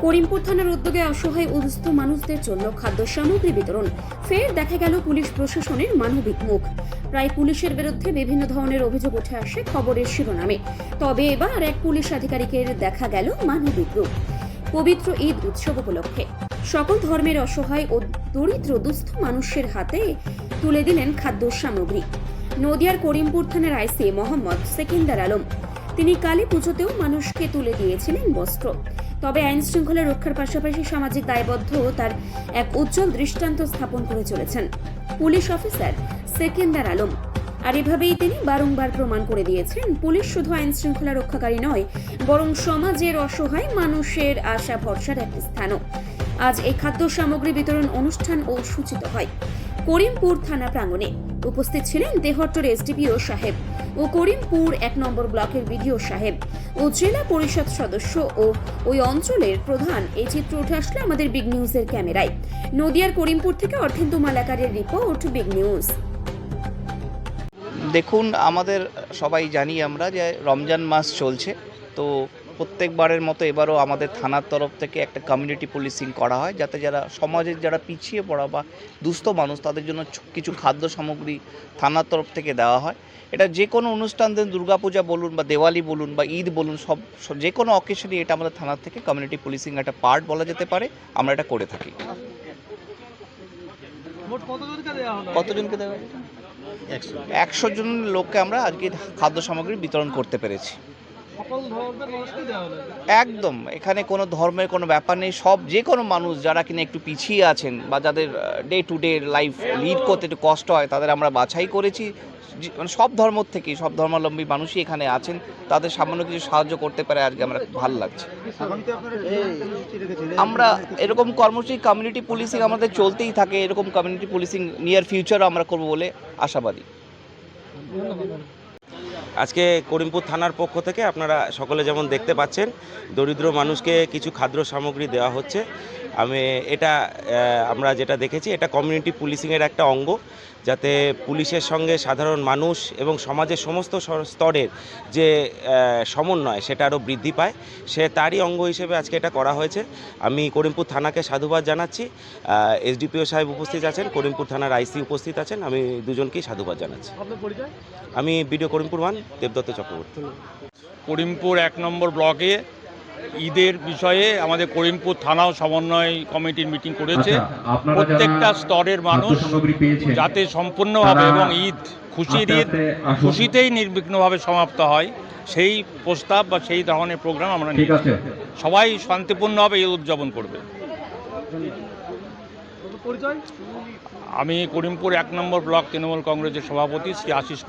করিমপুর থানার উদ্যোগে অসহায় অসুস্থ মানুষদের জন্য খাদ্য সামগ্রী বিতরণ। ফের দেখা গেল পুলিশ প্রশাসনের মানবিক মুখ। প্রায় পুলিশের বিরুদ্ধে বিভিন্ন ধরনের অভিযোগ উঠে আসে খবরের শিরোনামে। তবে এবার এক পুলিশ আধিকারিকের দেখা গেল মানবিক রূপ। পবিত্র ঈদ উৎসব উপলক্ষে। সকল ধর্মের অসহায় ও দরিদ্র দুস্থ মানুষের হাতে তুলে দিলেন খাদ্য সামগ্রী। নদিয়ার করিমপুর থানার আইসি মোহাম্মদ সেকেন্দার আলম। তিনি কালী পুজোতেও মানুষকে তুলে দিয়েছিলেন বস্ত্র। তবে আইন শৃঙ্খলা রক্ষার পাশাপাশি সামাজিক দায়বদ্ধ তার এক উজ্জ্বল দৃষ্টান্ত স্থাপন করে চলেছেন। Police officer Sekendar Alam. আর এভাবেই তিনি বারংবার প্রমাণ করে দিয়েছেন, পুলিশ শুধু আইন শৃঙ্খলা রক্ষাকারী নয়, বরং সমাজের অসহায় মানুষের আশা ভরসার একটি স্থানও। আজ এই খাদ্য সামগ্রী বিতরণ অনুষ্ঠান ও সূচিত হয়। করিমপুর থানা প্রাঙ্গণে উপস্থিত ছিলেন দেহট্টর এসডিপিও সাহেব। ও করিমপুর এক নম্বর ব্লকের বিডিও সাহেব। ও জেলা পরিষদ সদস্য ও ওই অঞ্চলের প্রধান। এই চিত্র উঠে আসলো আমাদের বিগ নিউজের ক্যামেরায়। নদিয়ার করিমপুর থেকে অর্থেন্দু মালাকারের রিপোর্ট, বিগ নিউজ। দেখুন, আমাদের সবাই জানি আমরা যে রমজান মাস চলছে। তো প্রত্যেকবারের মতো এবারও আমাদের থানার তরফ থেকে একটা কমিউনিটি পুলিশিং করা হয় যাতে যারা সমাজের যারা পিছিয়ে পড়া বা দুস্থ মানুষ তাদের জন্য কিছু খাদ্য সামগ্রী থানার তরফ থেকে দেওয়া হয়। এটা যে কোনো অনুষ্ঠান দিন দুর্গাপূজা বলুন বা দেওয়ালি বলুন বা ঈদ বলুন সব যে কোনো অকেশনে এটা আমাদের থানার থেকে কমিউনিটি পুলিশিং একটা পার্ট বলা যেতে পারে আমরা এটা করে থাকি। কতজনকে দেওয়া একশো জন লোককে আমরা আজকে খাদ্য সামগ্রী বিতরণ করতে পেরেছি। একদম এখানে কোনো ধর্মের কোনো ব্যাপার নেই। সব যে কোনো মানুষ যারা কিনা একটু পিছিয়ে আছেন বা যাদের day to day life lead করতে একটু কষ্ট হয় তাদের আমরা বাছাই করেছি। মানে সব ধর্ম থেকেই সব ধর্মাবলম্বী মানুষই এখানে আছেন। তাদের সামান্য কিছু সাহায্য করতে পারে আজকে আমরা ভালো লাগছে। আমরা এরকম কর্মসূচি কমিউনিটি পুলিশিং আমাদের চলতেই থাকে। এরকম কমিউনিটি পুলিশিং নিয়ার ফিউচারও আমরা করব বলে আশাবাদী। আজকে করিমপুর থানার পক্ষ থেকে আপনারা সকলে যেমন দেখতে পাচ্ছেন দরিদ্র মানুষকে কিছু খাদ্য সামগ্রী দেওয়া হচ্ছে। আমি এটা আমরা যেটা দেখেছি এটা কমিউনিটি পুলিশিংয়ের একটা অঙ্গ যাতে পুলিশের সঙ্গে সাধারণ মানুষ এবং সমাজের সমস্ত স্তরের যে সমন্বয় সেটা আরও বৃদ্ধি পায়। সে তারই অঙ্গ হিসেবে আজকে এটা করা হয়েছে। আমি করিমপুর থানাকে সাধুবাদ জানাচ্ছি। এসডিপিও সাহেব উপস্থিত আছেন করিমপুর থানার আইসি উপস্থিত আছেন। আমি দুজনকেই সাধুবাদ জানাচ্ছি। আমি বিডিও করিমপুর ওয়ান। দেবদত্ত চক্রবর্তী। করিমপুর এক নম্বর ব্লকে ঈদের বিষয়ে আমাদের করিমপুর থানাও সমন্বয় কমিটির মিটিং করেছে। আচ্ছা, প্রত্যেকটা স্তরের মানুষ যাতে সম্পূর্ণভাবে এবং ঈদ খুশির ঈদ খুশিতেই নির্বিঘ্নভাবে সমাপ্ত হয়। সেই প্রস্তাব বা সেই ধরনের প্রোগ্রাম আমরা ঠিক নিই সবাই শান্তিপূর্ণভাবে ঈদ উদযাপন করবে। আমি করিমপুর এক নম্বর ব্লক তৃণমূল কংগ্রেসের সভাপতি শ্রী আশিস